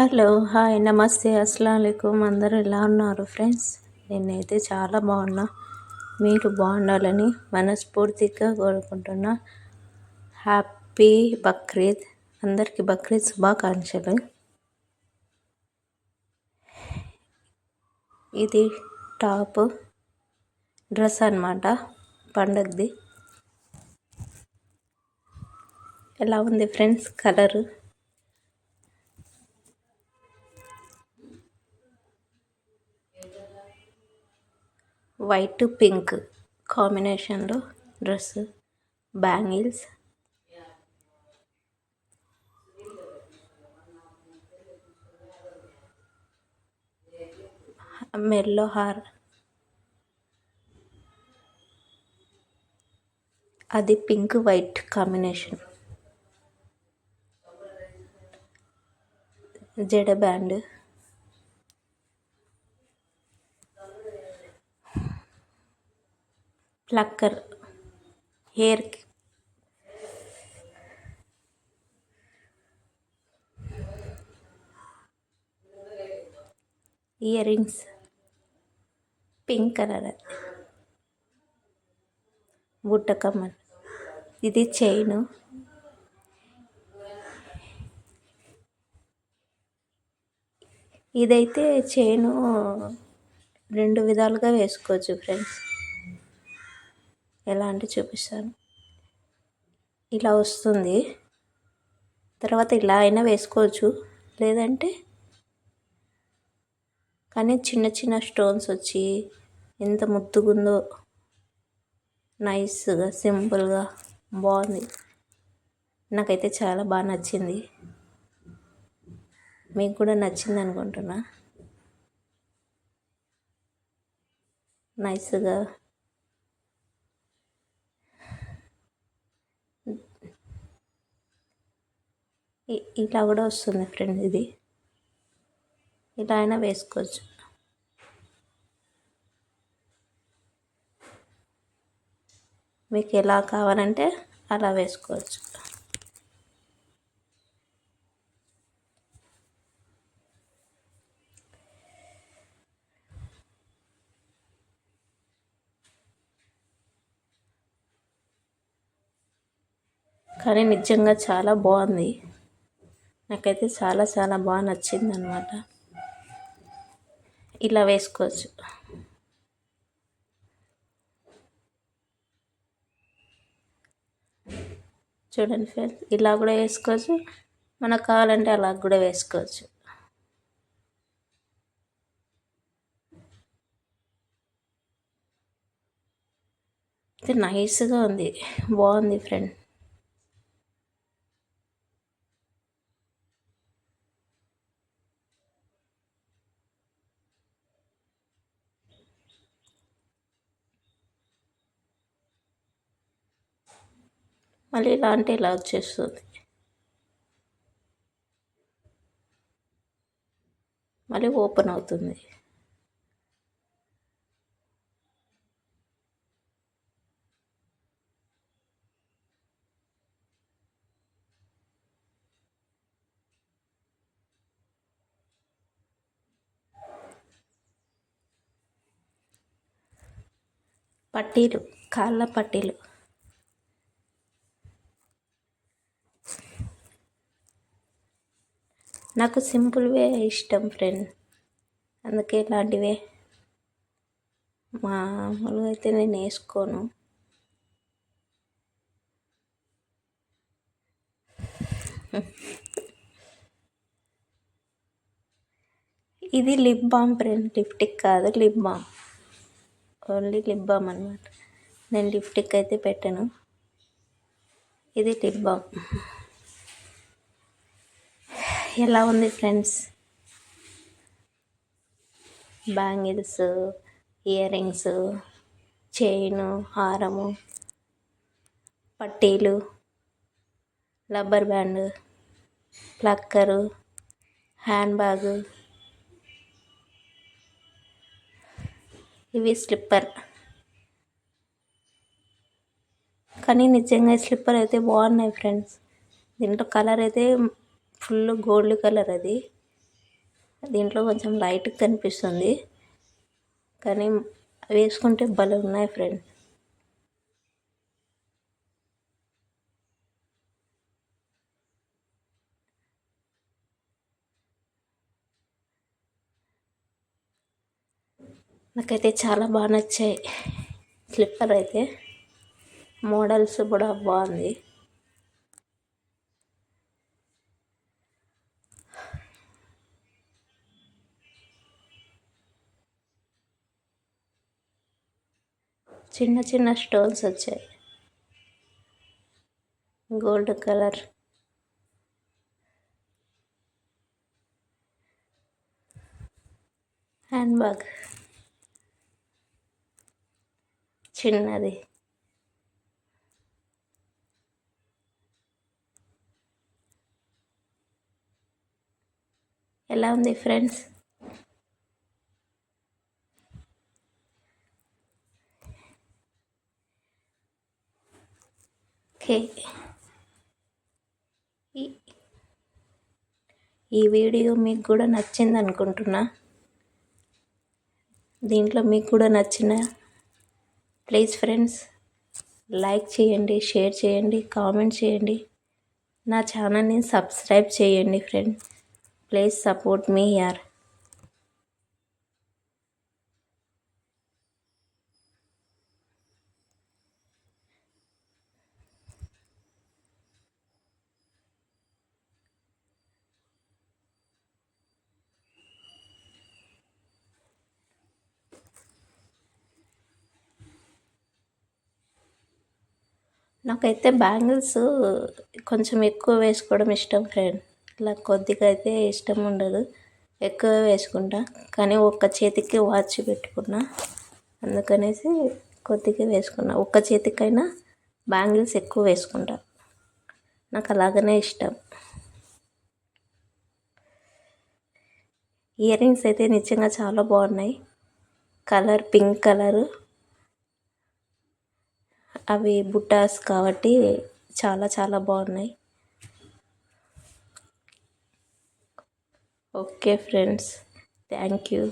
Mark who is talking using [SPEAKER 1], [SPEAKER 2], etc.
[SPEAKER 1] Hello hi నమస్తే అస్సలం అందరూ ఎలా ఉన్నారు ఫ్రెండ్స్? నేనైతే చాలా బాగున్నా. మీరు బాగుండాలని మనస్ఫూర్తిగా కోరుకుంటున్నా. హ్యాపీ బక్రీద్. అందరికీ బక్రీద్ శుభాకాంక్షలు. ఇది టాప్ డ్రెస్ అనమాట పండగది. ఎలా ఉంది ఫ్రెండ్స్ కలరు? వైట్ పింక్ కాంబినేషన్లో డ్రెస్ బ్యాంగిల్స్. మెల్లో హార్. అది పింక్ వైట్ కాంబినేషన్. జడ బ్యాండ్. ప్లక్కర్ హెయిర్కి ఇయర్ రింగ్స్ పింక్ కలర్ బుట్ట కమ్మల్ ఇది చైను ఇదైతే చైను రెండు విధాలుగా వేసుకోవచ్చు ఫ్రెండ్స్ ఎలా అంటే చూపిస్తాను. ఇలా వస్తుంది. తర్వాత ఇలా అయినా వేసుకోవచ్చు. లేదంటే కానీ చిన్న చిన్న స్టోన్స్ వచ్చి ఎంత ముద్దుగుందో. నైస్గా సింపుల్గా బాగుంది. నాకైతే చాలా బాగా నచ్చింది. మీకు కూడా నచ్చింది అనుకుంటున్నా. నైస్గా ఇలా కూడా వస్తుంది ఫ్రెండ్ ఇది. ఇలా అయినా వేసుకోవచ్చు. మీకు ఎలా కావాలంటే అలా వేసుకోవచ్చు. కానీ నిజంగా చాలా బాగుంది. నాకైతే చాలా చాలా బాగా నచ్చింది అనమాట ఇలా వేసుకోవచ్చు. చూడండి ఫ్రెండ్స్ ఇలా కూడా వేసుకోవచ్చు. మనకు కావాలంటే అలా కూడా వేసుకోవచ్చు. ఇది నైస్గా ఉంది. బాగుంది ఫ్రెండ్. మళ్ళీ ఇలా అంటే ఇలా వచ్చేస్తుంది. మళ్ళీ ఓపెన్ అవుతుంది. పట్టీలు కాళ్ళ పట్టీలు. నాకు సింపుల్వే ఇష్టం ఫ్రెండ్. అందుకే ఇలాంటివే. మామూలుగా అయితే నేను వేసుకోను. ఇది లిప్ బామ్ ఫ్రెండ్. లిప్టిక్ కాదు lip balm. Only lip balm అనమాట నేను లిప్టిక్ అయితే పెట్టను. ఇది లిప్ బామ్. ఎలా ఉంది friends? Bangles ear rings chain హారము పట్టీలు రబ్బర్ బ్యాండ్ ప్లక్కరు హ్యాండ్ బ్యాగ్ ఇవి స్లిప్పర్. కానీ నిజంగా స్లిప్పర్ అయితే బాగున్నాయి ఫ్రెండ్స్. దీంట్లో కలర్ అయితే ఫుల్ గోల్డ్ కలర్ అది. దీంట్లో కొంచెం లైట్ కనిపిస్తుంది. కానీ వేసుకుంటే భలే ఉన్నాయి ఫ్రెండ్. నాకైతే చాలా బాగా నచ్చాయి. స్లిప్పర్ అయితే. మోడల్స్ కూడా బాగుంది. చిన్న చిన్న స్టోన్స్ వచ్చాయి. Gold colour. Hand bag. చిన్నది. ఎలా ఉంది ఫ్రెండ్స్? ఓకే. ఈ వీడియో మీకు కూడా నచ్చింది అనుకుంటున్నా. దీంట్లో మీకు కూడా నచ్చిన ప్లీజ్ ఫ్రెండ్స్ లైక్ చేయండి షేర్ చేయండి కామెంట్ చేయండి. నా ఛానల్ని సబ్స్క్రైబ్ చేయండి ఫ్రెండ్. ప్లీజ్ సపోర్ట్ మీ యార్. నాకైతే బ్యాంగిల్స్ కొంచెం ఎక్కువ వేసుకోవడం ఇష్టం ఫ్రెండ్. ఇలా కొద్దిగా అయితే ఇష్టం ఉండదు. ఎక్కువ వేసుకుంటా. కానీ ఒక్క చేతికి వాచ్ పెట్టుకున్నా. అందుకనేసి కొద్దిగా వేసుకున్నా. ఒక్క చేతికైనా బ్యాంగిల్స్ ఎక్కువ వేసుకుంటా. నాకు అలాగనే ఇష్టం. ఇయర్ రింగ్స్ అయితే నిజంగా చాలా బాగున్నాయి. Colour pink colour. అవి బుట్టాస్ కాబట్టి చాలా చాలా బాగున్నాయి. Okay friends thank you.